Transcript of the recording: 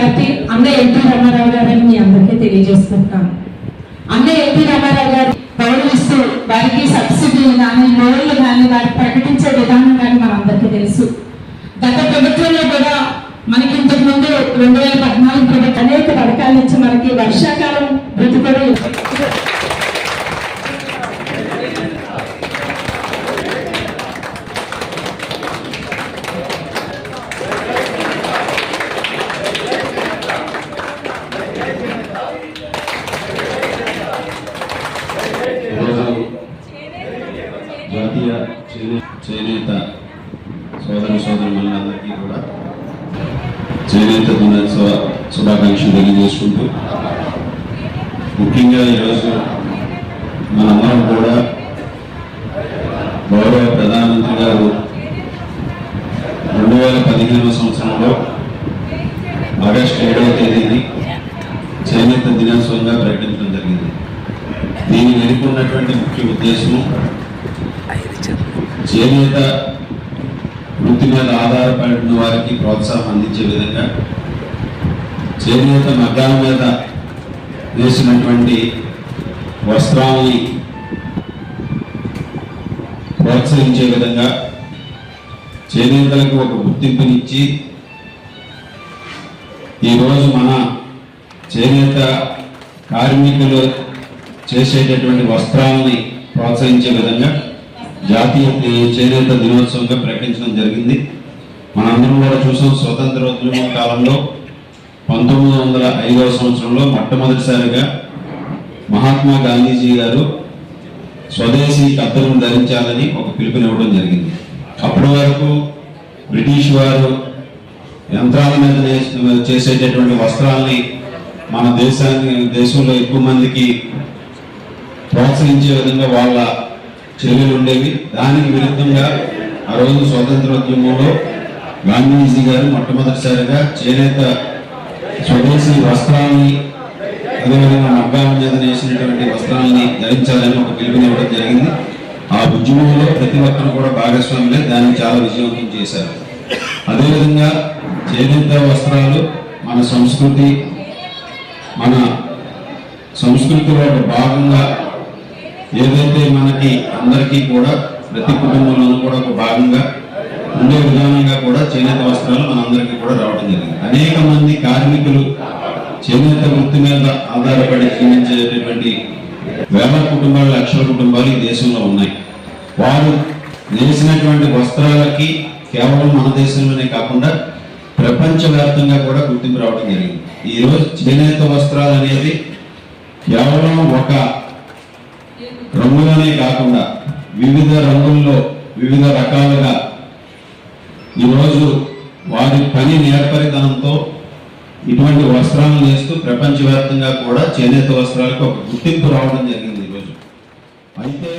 Party అన్న NT Ramarao గారని మీ అందరికీ తెలియజేస్తున్నాను అన్న ఎన్టీ రామారావు గారు పౌరులు ఇస్తూ వారికి సబ్సిడీలు కానీ లోన్లు కానీ వారికి ప్రకటించే విధానం కానీ మనందరికీ తెలుసు. గత ప్రభుత్వంలో కూడా మనకి ఇంతకు ముందు రెండు వేల పద్నాలుగు అనేక పథకాలు నుంచి మనకి వర్షాకాలం బ్రతుకడం జాతీయ చేనేత చేనేత సోదర సోదరులందరికీ కూడా చేనేత దినోత్సవ శుభాకాంక్షలు తెలియజేసుకుంటూ ముఖ్యంగా ఈరోజు మనందరం కూడా గౌరవ ప్రధానమంత్రి గారు రెండు వేల పదిహేనవ సంవత్సరంలో ఆగస్టు ఏడవ తేదీని చేనేత దినోత్సవంగా ప్రకటించడం జరిగింది. దీని వెనుక ఉన్నటువంటి ముఖ్య ఉద్దేశం చేనేత వృత్తి మీద ఆధారపడిన వారికి ప్రోత్సాహం అందించే విధంగా చేనేత మగ్గాల మీద వేసినటువంటి వస్త్రాలని ప్రోత్సహించే విధంగా చేనేతలకు ఒక గుర్తింపునిచ్చి ఈరోజు మన చేనేత కార్మికులు చేసేటటువంటి వస్త్రాలని ప్రోత్సహించే విధంగా జాతీయ చేనేత దినోత్సవంగా ప్రకటించడం జరిగింది. మనందరం కూడా చూసాం స్వతంత్ర ఉద్యమ కాలంలో పంతొమ్మిది వందల ఐదవ సంవత్సరంలో మొట్టమొదటిసారిగా మహాత్మా గాంధీజీ గారు స్వదేశీ కత్తెలను ధరించాలని ఒక పిలుపునివ్వడం జరిగింది. అప్పటి వరకు బ్రిటిష్ వారు యంత్రాల మీద నే- చేసేటటువంటి వస్త్రాల్ని మన దేశాన్ని దేశంలో ఎక్కువ మందికి ప్రోత్సహించే విధంగా వాళ్ళ చర్యలు ఉండేవి దానికి విరుద్ధంగా ఆ రోజు స్వాతంత్రోద్యమంలో గాంధీజీ గారు మొట్టమొదటిసారిగా చేనేత స్వదేశీ వస్త్రాలని అదేవిధంగా మగ్గాల మీద నేసినటువంటి వస్త్రాలని ధరించాలని ఒక పిలుపునివ్వడం జరిగింది. ఆ ఉద్యమంలో ప్రతి ఒక్కరు కూడా భాగస్వాములే దాన్ని చాలా విజయవంతం చేశారు. అదేవిధంగా చేనేత వస్త్రాలు మన సంస్కృతి మన సంస్కృతిలో ఒక భాగంగా ఏదైతే మనకి అందరికీ కూడా ప్రతి కుటుంబంలోనూ కూడా ఒక భాగంగా ఉండే విధానంగా కూడా చేనేత వస్త్రాలు మనందరికీ కూడా రావడం జరిగింది. అనేక మంది కార్మికులు చేనేత వృత్తి మీద ఆధారపడి జీవించేటటువంటి వేల కుటుంబాలు లక్షల కుటుంబాలు ఈ దేశంలో ఉన్నాయి. వారు నేసినటువంటి వస్త్రాలకి కేవలం మన దేశంలోనే కాకుండా ప్రపంచవ్యాప్తంగా కూడా గుర్తింపు రావడం జరిగింది. ఈరోజు చేనేత వస్త్రాలు అనేది కేవలం ఒక రంగులోనే కాకుండా వివిధ రంగుల్లో వివిధ రకాలుగా ఈరోజు వారి పని నేర్పరితనంతో ఇటువంటి వస్త్రాలను నేస్తూ ప్రపంచవ్యాప్తంగా కూడా చేనేత వస్త్రాలకు ఒక గుర్తింపు రావడం జరిగింది ఈరోజు అయితే